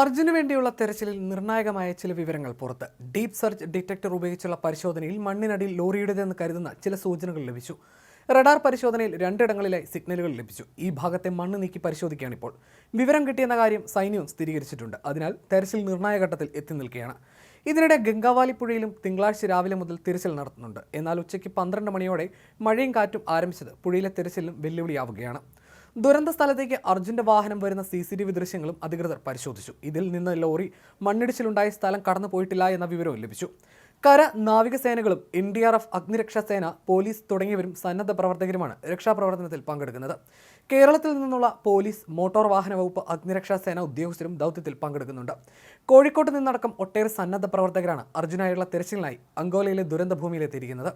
അർജുന് വേണ്ടിയുള്ള തെരച്ചിലിൽ നിർണായകമായ ചില വിവരങ്ങൾ പുറത്ത്. ഡീപ് സെർച്ച് ഡിറ്റക്ടർ ഉപയോഗിച്ചുള്ള പരിശോധനയിൽ മണ്ണിനടിയിൽ ലോറിയുടേതെന്ന് കരുതുന്ന ചില സൂചനകൾ ലഭിച്ചു. റഡാർ പരിശോധനയിൽ രണ്ടിടങ്ങളിലായി സിഗ്നലുകൾ ലഭിച്ചു. ഈ ഭാഗത്തെ മണ്ണ് നീക്കി പരിശോധിക്കുകയാണിപ്പോൾ വിവരം കിട്ടിയെന്ന കാര്യം സൈന്യവും സ്ഥിരീകരിച്ചിട്ടുണ്ട്. അതിനാൽ തെരച്ചിൽ നിർണായക ഘട്ടത്തിൽ എത്തി നിൽക്കുകയാണ്. ഇതിനിടെ ഗംഗാവാലി പുഴയിലും തിങ്കളാഴ്ച രാവിലെ മുതൽ തിരച്ചിൽ നടത്തുന്നുണ്ട്. എന്നാൽ ഉച്ചയ്ക്ക് പന്ത്രണ്ട് മണിയോടെ മഴയും കാറ്റും ആരംഭിച്ചത് പുഴയിലെ തിരച്ചിലും വെല്ലുവിളിയാവുകയാണ്. ദുരന്ത സ്ഥലത്തേക്ക് അർജുന്റെ വാഹനം വരുന്ന സി സി ടി വി ദൃശ്യങ്ങളും അധികൃതർ പരിശോധിച്ചു. ഇതിൽ നിന്ന് ലോറി മണ്ണിടിച്ചിലുണ്ടായ സ്ഥലം കടന്നു പോയിട്ടില്ല എന്ന വിവരവും ലഭിച്ചു. കര നാവികസേനകളും എൻ ഡി ആർ എഫ് അഗ്നിരക്ഷാ സേന പോലീസ് തുടങ്ങിയവരും സന്നദ്ധ പ്രവർത്തകരുമാണ് രക്ഷാപ്രവർത്തനത്തിൽ പങ്കെടുക്കുന്നത്. കേരളത്തിൽ നിന്നുള്ള പോലീസ് മോട്ടോർ വാഹന വകുപ്പ് അഗ്നിരക്ഷാ സേന ഉദ്യോഗസ്ഥരും ദൗത്യത്തിൽ പങ്കെടുക്കുന്നുണ്ട്. കോഴിക്കോട്ട് നിന്നടക്കം ഒട്ടേറെ സന്നദ്ധ പ്രവർത്തകരാണ് അർജുനായുള്ള തിരച്ചിലിനായി അങ്കോലയിലെ ദുരന്ത ഭൂമിയിലെത്തിയിരിക്കുന്നത്.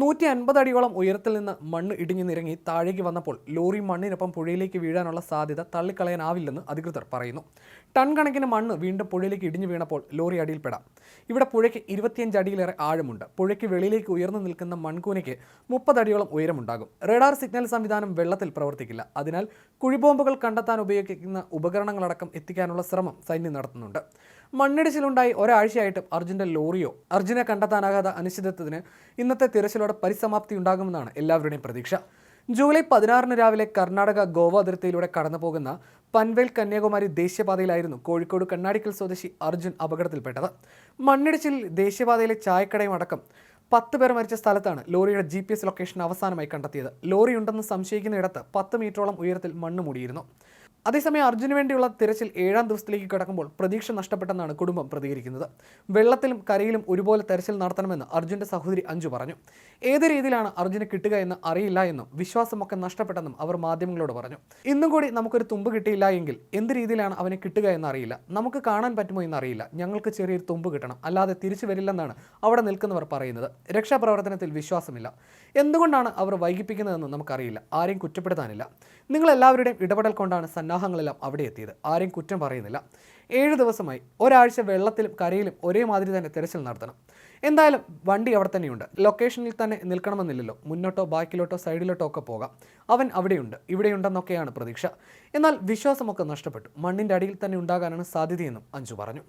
നൂറ്റി അൻപത് അടിയോളം ഉയരത്തിൽ നിന്ന് മണ്ണ് ഇടിഞ്ഞു നിരങ്ങി താഴേക്ക് വന്നപ്പോൾ ലോറി മണ്ണിനൊപ്പം പുഴയിലേക്ക് വീഴാനുള്ള സാധ്യത തള്ളിക്കളയാനാവില്ലെന്ന് അധികൃതർ പറയുന്നു. ടൺ കണക്കിന് മണ്ണ് വീണ്ടും പുഴയിലേക്ക് ഇടിഞ്ഞു വീണപ്പോൾ ലോറി അടിയിൽപ്പെടാം. ഇവിടെ പുഴയ്ക്ക് ഇരുപത്തിയഞ്ച് അടിയിലേറെ ആഴമുണ്ട്. പുഴയ്ക്ക് വെളിയിലേക്ക് ഉയർന്നു നിൽക്കുന്ന മൺകൂനയ്ക്ക് മുപ്പതടിയോളം ഉയരമുണ്ടാകും. റഡാർ സിഗ്നൽ സംവിധാനം വെള്ളത്തിൽ പ്രവർത്തിക്കില്ല. അതിനാൽ കുഴിബോംബുകൾ കണ്ടെത്താൻ ഉപയോഗിക്കുന്ന ഉപകരണങ്ങളടക്കം എത്തിക്കാനുള്ള ശ്രമം സൈന്യം നടത്തുന്നുണ്ട്. മണ്ണിടിച്ചിലുണ്ടായി ഒരാഴ്ചയായിട്ടും അർജുന്റെ ലോറിയോ അർജുനെ കണ്ടെത്താനാകാത്ത അനിശ്ചിതത്വത്തിന് ഇന്നത്തെ തിരച്ചിലോടെ പരിസമാപ്തി ഉണ്ടാകുമെന്നാണ് എല്ലാവരുടെയും പ്രതീക്ഷ. ജൂലൈ പതിനാറിന് രാവിലെ കർണാടക ഗോവ അതിർത്തിയിലൂടെ കടന്നു പോകുന്ന പൻവേൽ കന്യാകുമാരി ദേശീയപാതയിലായിരുന്നു കോഴിക്കോട് കണ്ണാടിക്കൽ സ്വദേശി അർജുൻ അപകടത്തിൽപ്പെട്ടത്. മണ്ണിടിച്ചിലിൽ ദേശീയപാതയിലെ ചായക്കടയും അടക്കം പത്ത് പേർ മരിച്ച സ്ഥലത്താണ് ലോറിയുടെ ജി പി എസ് ലൊക്കേഷൻ അവസാനമായി കണ്ടെത്തിയത്. ലോറി ഉണ്ടെന്ന് സംശയിക്കുന്ന ഇടത്ത് പത്ത് മീറ്ററോളം ഉയരത്തിൽ മണ്ണ് മൂടിയിരുന്നു. അതേസമയം അർജുന് വേണ്ടിയുള്ള തിരച്ചിൽ ഏഴാം ദിവസത്തിലേക്ക് കടക്കുമ്പോൾ പ്രതീക്ഷ നഷ്ടപ്പെട്ടെന്നാണ് കുടുംബം പ്രതികരിക്കുന്നത്. വെള്ളത്തിലും കരയിലും ഒരുപോലെ തെരച്ചിൽ നടത്തണമെന്ന് അർജുന്റെ സഹോദരി അഞ്ജു പറഞ്ഞു. ഏത് രീതിയിലാണ് അർജുന് കിട്ടുക എന്ന് അറിയില്ല എന്നും വിശ്വാസമൊക്കെ നഷ്ടപ്പെട്ടെന്നും അവർ മാധ്യമങ്ങളോട് പറഞ്ഞു. ഇന്നും കൂടി നമുക്കൊരു തുമ്പ് കിട്ടിയില്ല എങ്കിൽ എന്ത് രീതിയിലാണ് അവനെ കിട്ടുക എന്ന് അറിയില്ല നമുക്ക് കാണാൻ പറ്റുമോ എന്നറിയില്ല. ഞങ്ങൾക്ക് ചെറിയൊരു തുമ്പ് കിട്ടണം. അല്ലാതെ തിരിച്ചു വരില്ലെന്നാണ് അവിടെ നിൽക്കുന്നവർ പറയുന്നത്. രക്ഷാപ്രവർത്തനത്തിൽ വിശ്വാസമില്ല. എന്തുകൊണ്ടാണ് അവർ വൈകിപ്പിക്കുന്നതെന്ന് നമുക്കറിയില്ല. ആരെയും കുറ്റപ്പെടുത്താനില്ല. നിങ്ങൾ എല്ലാവരുടെയും ഇടപെടൽ കൊണ്ടാണ് സന്നാഹങ്ങളെല്ലാം അവിടെ എത്തിയത്. ആരെയും കുറ്റം പറയുന്നില്ല. ഏഴ് ദിവസമായി ഒരാഴ്ച വെള്ളത്തിലും കരയിലും ഒരേമാതിരി തന്നെ തിരച്ചിൽ നടത്തണം. എന്തായാലും വണ്ടി അവിടെ തന്നെയുണ്ട്. ലൊക്കേഷനിൽ തന്നെ നിൽക്കണമെന്നില്ലല്ലോ. മുന്നോട്ടോ ബാക്കിലോട്ടോ സൈഡിലോട്ടോ ഒക്കെ പോകാം. അവൻ അവിടെയുണ്ട്. ഇവിടെയുണ്ടെന്നൊക്കെയാണ് പ്രതീക്ഷ. എന്നാൽ വിശ്വാസമൊക്കെ നഷ്ടപ്പെട്ടു. മണ്ണിന്റെ അടിയിൽ തന്നെ ഉണ്ടാകാനാണ് സാധ്യതയെന്നും അഞ്ജു പറഞ്ഞു.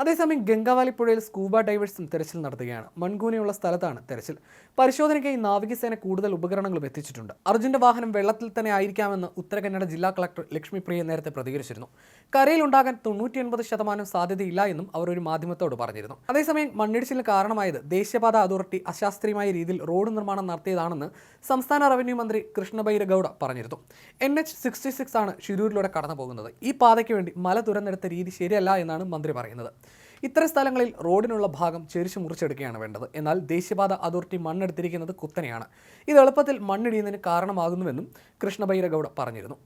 അതേസമയം ഗംഗാവാലി പുഴയിൽ സ്കൂബ ഡൈവേഴ്സും തെരച്ചിൽ നടത്തുകയാണ്. മൺകൂനയുള്ള സ്ഥലത്താണ് തെരച്ചിൽ. പരിശോധനയ്ക്കായി നാവികസേന കൂടുതൽ ഉപകരണങ്ങളും എത്തിച്ചിട്ടുണ്ട്. അർജുന്റെ വാഹനം വെള്ളത്തിൽ തന്നെ ആയിരിക്കാമെന്ന് ഉത്തരകന്നഡ ജില്ലാ കളക്ടർ ലക്ഷ്മിപ്രിയ നേരത്തെ പ്രതികരിച്ചിരുന്നു. കരയിൽ ഉണ്ടാകാൻ തൊണ്ണൂറ്റി ഒൻപത് ശതമാനം സാധ്യതയില്ല എന്നും അവർ ഒരു മാധ്യമത്തോട് പറഞ്ഞിരുന്നു. അതേസമയം മണ്ണിടിച്ചിലിന് കാരണമായത് ദേശീയപാത അതോറിറ്റി അശാസ്ത്രീയമായ രീതിയിൽ റോഡ് നിർമ്മാണം നടത്തിയതാണെന്ന് സംസ്ഥാന റവന്യൂ മന്ത്രി കൃഷ്ണബൈര ഗൌഡ പറഞ്ഞിരുന്നു. എൻ എച്ച് സിക്സ്റ്റി സിക്സ് ആണ് ഷിരൂരിലൂടെ കടന്നു പോകുന്നത് ഈ പാതയ്ക്ക് വേണ്ടി മല തുരന്നെടുത്ത രീതി ശരിയല്ല എന്നാണ് മന്ത്രി പറയുന്നത്. ഇത്തരം സ്ഥലങ്ങളിൽ റോഡിനുള്ള ഭാഗം ചെരിച്ചു മുറിച്ചെടുക്കുകയാണ് വേണ്ടത്. എന്നാൽ ദേശീയപാത അതോറിറ്റി മണ്ണെടുത്തിരിക്കുന്നത് കുത്തനെയാണ്. ഇത് എളുപ്പത്തിൽ മണ്ണിടിയുന്നതിന് കാരണമാകുന്നുവെന്നും കൃഷ്ണഭൈരഗൌഡ പറഞ്ഞിരുന്നു.